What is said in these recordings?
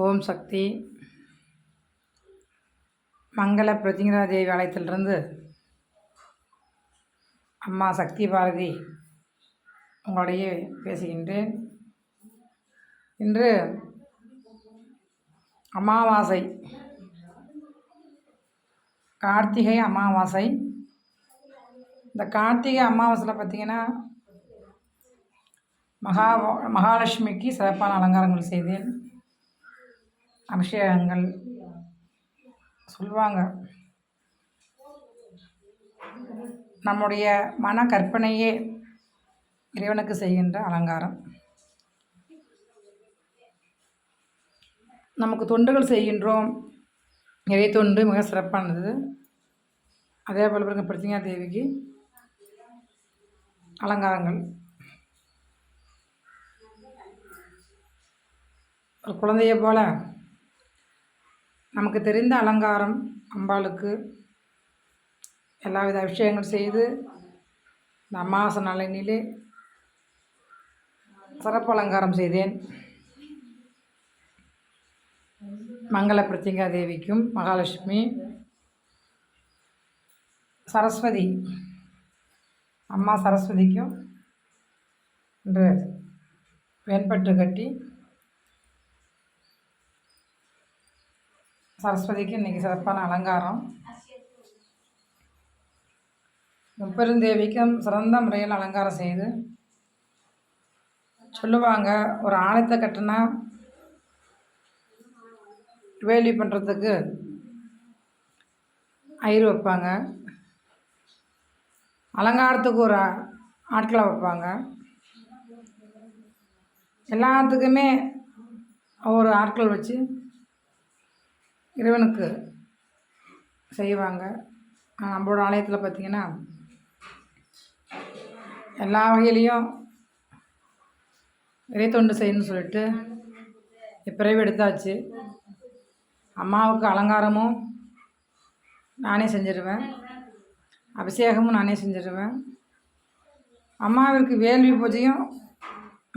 ஓம் சக்தி. மங்கள பிரதிங்கரா தேவி ஆலயத்திலிருந்து அம்மா சக்தி பாரதி உங்களுடைய பேசுகின்றேன். இன்று அமாவாசை கார்த்திகை அமாவாசை. இந்த கார்த்திகை அமாவாசையில் பார்த்திங்கன்னா மகா மகாலட்சுமிக்கு சிறப்பான அலங்காரங்கள் செய்தேன். அபிஷேகங்கள் சொல்லுவாங்க நம்முடைய மன கற்பனையே இறைவனுக்கு செய்கின்ற அலங்காரம். நமக்கு தொண்டுகள் செய்கின்றோம். இறை தொண்டு மிக சிறப்பானது. அதே போல் பிறகு பிரத்திங்கா தேவிக்கு அலங்காரங்கள். ஒரு குழந்தையை போல் நமக்கு தெரிந்த அலங்காரம் அம்பாளுக்கு எல்லாவித அபிஷேகங்கள் செய்து இந்த அமாவாசை சிறப்பு அலங்காரம் செய்தேன். மங்கள பிரத்யங்கா தேவிக்கும் மகாலட்சுமி சரஸ்வதி அம்மா சரஸ்வதிக்கும் இன்று வெண்பட்டு கட்டி சரஸ்வதிக்கு இன்றைக்கி சிறப்பான அலங்காரம். முப்பெருந்தேவிக்கும் சிறந்த முறையில் அலங்காரம் செய்து சொல்லுவாங்க ஒரு ஆலயத்தை கட்டினா வேலி பண்ணுறதுக்கு ஐயர் வைப்பாங்க. அலங்காரத்துக்கு ஒரு ஆட்களை வைப்பாங்க. எல்லாத்துக்குமே ஒரு ஆட்கள் வச்சு இறைவனுக்கு செய்வாங்க. நம்மளோட ஆலயத்தில் பார்த்திங்கன்னா எல்லா வகையிலையும் இறை தொண்டு செய்யணும்னு சொல்லிட்டு பிறவி எடுத்தாச்சு. அம்மாவுக்கு அலங்காரமும் நானே செஞ்சிடுவேன் அபிஷேகமும் நானே செஞ்சிடுவேன் அம்மாவிற்கு வேள்வி பூஜையும்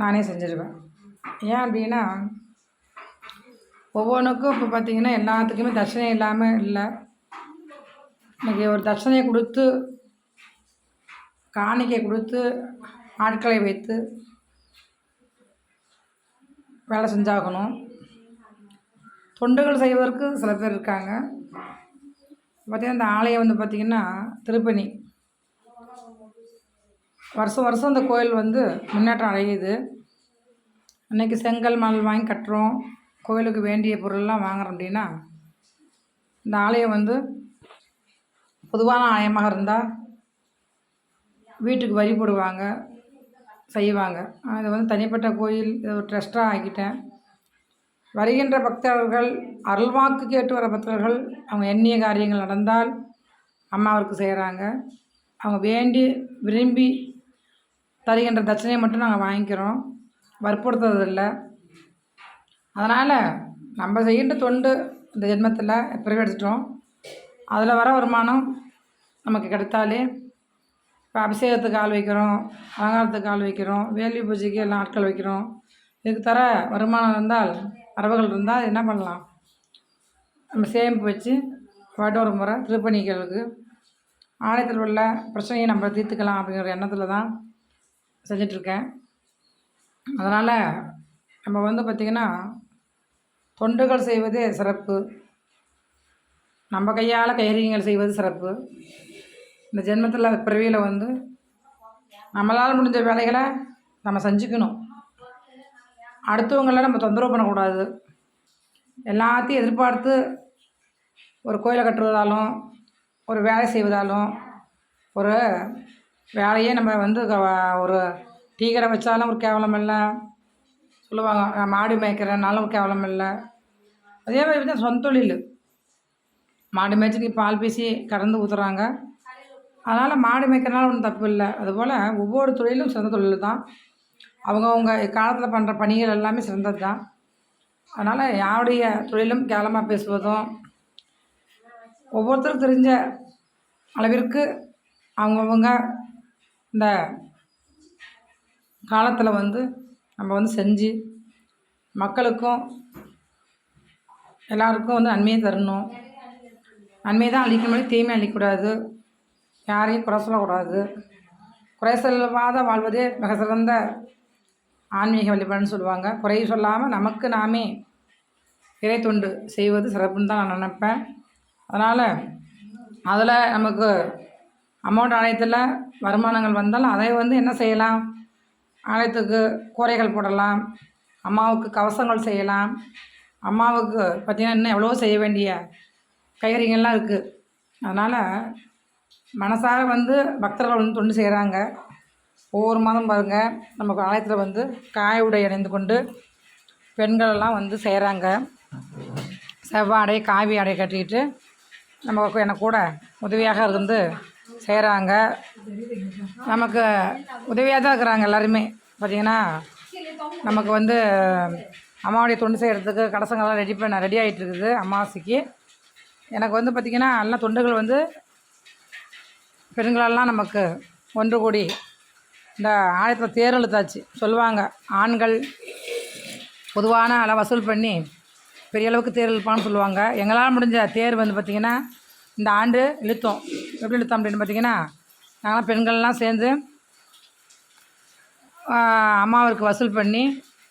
நானே செஞ்சிடுவேன் ஏன் அப்படின்னா ஒவ்வொன்றுக்கும் இப்போ பார்த்திங்கன்னா எல்லாத்துக்குமே தட்சணை இல்லாமல் இல்லை. இன்றைக்கி ஒரு தட்சணையை கொடுத்து காணிக்கை கொடுத்து ஆட்களை வைத்து வேலை செஞ்சாகணும். தொண்டுகள் செய்வதற்கு சில பேர் இருக்காங்க. பார்த்திங்கன்னா இந்த ஆலயம் வந்து பார்த்திங்கன்னா திருப்பணி. வருஷம் வருஷம் இந்த கோயில் வந்து முன்னேற்றம் அடையுது. அன்றைக்கி செங்கல் மணல் வாங்கி கட்டுறோம். கோயிலுக்கு வேண்டிய பொருள்லாம் வாங்குறோம் அப்படின்னா இந்த ஆலயம் வந்து பொதுவான ஆலயமாக இருந்தால் வீட்டுக்கு வரி போடுவாங்க செய்வாங்க. இது வந்து தனிப்பட்ட கோயில் இது ஒரு ட்ரஸ்ட்டாக ஆக்கிட்டேன். வருகின்ற பக்தர்கள் அருள்வாக்கு கேட்டு வர பக்தர்கள் அவங்க எண்ணிய காரியங்கள் நடந்தால் அம்மாவிற்கு செய்கிறாங்க அவங்க வேண்டி விரும்பி தருகின்ற தட்சணையை மட்டும் நாங்கள் வாங்கிக்கிறோம். வற்புறுத்துறதில்லை. அதனால் நம்ம செய்கின்ற தொண்டு இந்த ஜென்மத்தில் பிறகு எடுத்துட்டோம். அதில் வர வருமானம் நமக்கு கிடைத்தாலே இப்போ அபிஷேகத்துக்கு ஆள் வைக்கிறோம் அலங்காரத்துக்கு ஆள் வைக்கிறோம் வேலி பூஜைக்கு எல்லாம் ஆட்கள் வைக்கிறோம். இதுக்கு தர வருமானம் இருந்தால் வரவுகள் இருந்தால் என்ன பண்ணலாம்? நம்ம சேமிப்பு வச்சு வாட்டி ஒரு முறை திருப்பணிகளுக்கு ஆலயத்தில் உள்ள பிரச்சனையை நம்ம தீர்த்துக்கலாம் அப்படிங்கிற எண்ணத்தில் தான் செஞ்சிட்ருக்கேன் அதனால் நம்ம வந்து பார்த்திங்கன்னா தொண்டுகள் செய்வது சிறப்பு. நம்ம கையால் கைரியங்கள் செய்வது சிறப்பு. இந்த ஜென்மத்தில் பிறவியில் வந்து நம்மளால் முடிஞ்ச வேலைகளை நம்ம செஞ்சுக்கணும். அடுத்தவங்கள நம்ம தொந்தரவு பண்ணக்கூடாது. எல்லாத்தையும் எதிர்பார்த்து ஒரு கோயிலை கட்டுவதாலும் ஒரு வேலை செய்வதாலும் ஒரு வேலையே நம்ம வந்து ஒரு டீ கடை வச்சாலும் ஒரு கேவலம் இல்லை சொல்லுவாங்க நான் மாடு மேய்க்கிறேன்னாலும் கேவலம் இல்லை. அதே மாதிரி தான் சொந்த தொழில். மாடு மேய்ச்சிக்கு பால் பீசி கறந்து ஊற்றுறாங்க அதனால் மாடு மேய்க்கிறனால ஒன்றும் தப்பு இல்லை. அதுபோல் ஒவ்வொரு தொழிலும் சிறந்த தொழில் தான். அவங்கவுங்க காலத்தில் பண்ணுற பணிகள் எல்லாமே சிறந்தது தான். அதனால் யாருடைய தொழிலும் கேவலமாக பேசுவதும் ஒவ்வொருத்தரும் தெரிஞ்ச அளவிற்கு அவங்கவுங்க இந்த காலத்தில் வந்து நம்ம வந்து செஞ்சு மக்களுக்கும் எல்லாருக்கும் வந்து நன்மையை தரணும். நன்மையை தான் அளிக்கணும் தீமை அளிக்கக்கூடாது யாரையும் குறை சொல்லக்கூடாது. குறை சொல்லாத வாழ்வதே மிக சிறந்த ஆன்மீக வழிபாடுன்னு சொல்லுவாங்க. குறை சொல்லாமல் நமக்கு நாமே இறை தொண்டு செய்வது சிறப்புன்னு தான் நான் நினப்பேன். அதனால் அதில் நமக்கு அமௌண்ட் ஆலயத்தில் வருமானங்கள் வந்தாலும் அதை வந்து என்ன செய்யலாம்? ஆலயத்துக்கு கூரைகள் போடலாம் அம்மாவுக்கு கவசங்கள் செய்யலாம். அம்மாவுக்கு பார்த்திங்கன்னா இன்னும் எவ்வளோ செய்ய வேண்டிய கைகறிகள்லாம் இருக்குது அதனால் மனசார வந்து பக்தர்கள் வந்து தொண்டு செய்கிறாங்க ஒவ்வொரு மாதம் பாருங்கள் நமக்கு ஆலயத்தில் வந்து காய உடை அணிந்து கொண்டு பெண்களெல்லாம் வந்து செய்கிறாங்க செவ்வாடை காவி ஆடை கட்டிக்கிட்டு நமக்கு எனக்கு கூட உதவியாக இருந்து செய்கிறாங்க நமக்கு உதவியாக தான் இருக்கிறாங்க எல்லாருமே. பார்த்திங்கன்னா நமக்கு வந்து அம்மாவுடைய தொண்டு செய்கிறதுக்கு கடைசங்கெல்லாம் ரெடி பண்ண ரெடி ஆகிட்டு இருக்குது அமாவாசைக்கு எனக்கு வந்து பார்த்திங்கன்னா எல்லாம் தொண்டுகள் வந்து பெண்களெல்லாம் நமக்கு ஒன்று கூடி இந்த ஆலயத்தில் தேர் இழுத்தாச்சு. சொல்லுவாங்க ஆண்கள் பொதுவான அளவு வசூல் பண்ணி பெரிய அளவுக்கு தேர் இழுப்பான்னு சொல்லுவாங்க. எங்களால் முடிஞ்ச தேர் வந்து பார்த்திங்கன்னா இந்த ஆண்டு இழுத்தோம். எப்படி இழுத்தோம் அப்படின்னு பார்த்தீங்கன்னா நாங்களாம் பெண்கள்லாம் சேர்ந்து அம்மாவிற்கு வசூல் பண்ணி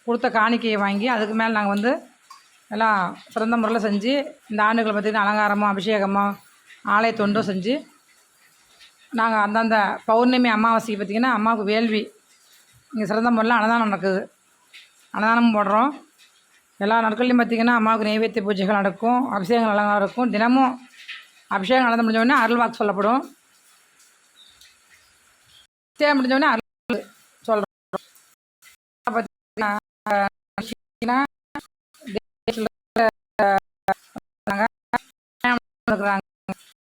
கொடுத்த காணிக்கையை வாங்கி அதுக்கு மேலே நாங்கள் வந்து எல்லாம் சிறந்த முறையில் செஞ்சு இந்த ஆண்டுகளை பார்த்திங்கன்னா அலங்காரமோ அபிஷேகமோ ஆலய தொண்டோ செஞ்சு நாங்கள் அந்தந்த பௌர்ணமி அமாவாசைக்கு பார்த்திங்கன்னா அம்மாவுக்கு வேள்வி இங்கே சிறந்த முறையில் அன்னதானம் நடக்குது. அன்னதானம் போடுறோம். எல்லா நாட்கள்லையும் பார்த்திங்கன்னா அம்மாவுக்கு நைவேத்திய பூஜைகள் நடக்கும் அபிஷேகங்கள் அலங்காரம் இருக்கும் தினமும் அபிஷேகம் நடந்து முடிஞ்ச உடனே அருள் வாக்கு சொல்லப்படும். அபிஷேகம் முடிஞ்ச உடனே அருள் சொல்கிறோம் பார்த்தீங்கன்னா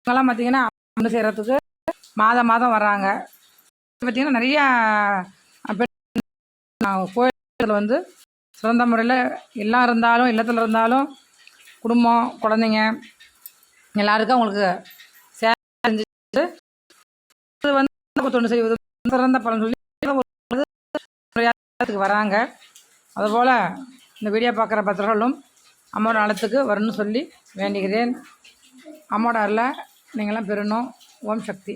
இவங்கெல்லாம் பார்த்தீங்கன்னா தொண்டு செய்கிறதுக்கு மாதம் மாதம் வர்றாங்க. பார்த்திங்கன்னா நிறையா பெண் கோயிலில் வந்து சிறந்த முறையில் எல்லாம் இருந்தாலும் இல்லத்தில் இருந்தாலும் குடும்பம் குழந்தைங்க எல்லாருக்கும் அவங்களுக்கு சேவை வந்து தொண்டு செய்வது சிறந்த பலன் சொல்லி வராங்க. அதுபோல் இந்த வீடியோ பார்க்குற பக்தர்களும் அம்மோட நலத்துக்கு வரணும்னு சொல்லி வேண்டுகிறேன். அம்மோட அருளை நீங்களாம் பெறணும். ஓம் சக்தி.